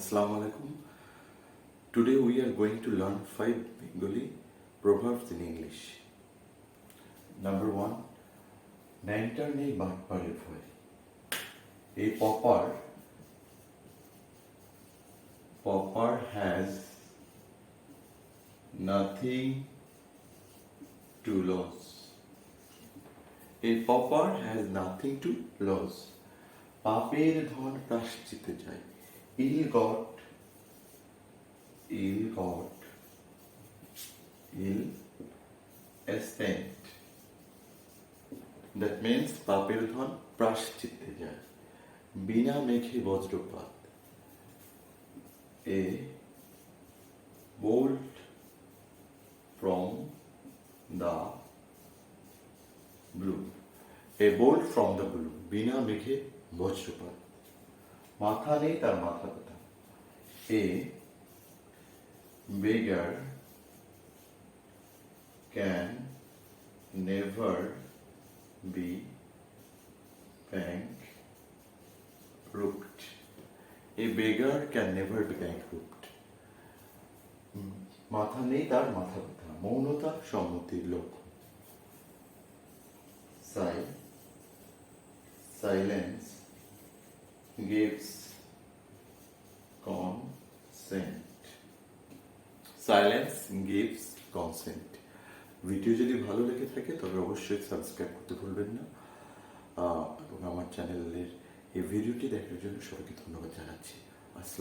Assalamu alaikum. Today we are going to learn five Bengali proverbs in English. Number one, ন্যাংটার নেই বাটপারের ভয় এই pauper pauper has nothing to lose এই pauper has nothing to lose পাপের ধন প্রাশ্চিতে যায় ill got ill got ill spent that means পাপের ধন প্রাশ্চিত্তে যায় বিনা মেঘে বজ্রপাত এ bolt from the blue. A bolt from the blue. বিনা মেঘে বজ্রপাত মাথা নেই, তার মাথা কোথায়? A beggar can never be bankrupt a beggar can never be bankrupt মাথা নেই, তার মাথা কোথা মৌনতা সম্মতির লোক সাই silence gives consent. Silence. Gives consent. Video যদি ভালো লেগে থাকে, তবে অবশ্যই সাবস্ক্রাইব করতে ভুলবেন না। এবং আমার চ্যানেলের এই ভিডিওটি দেখার জন্য সবাইকে ধন্যবাদ জানাচ্ছি। আসসালাম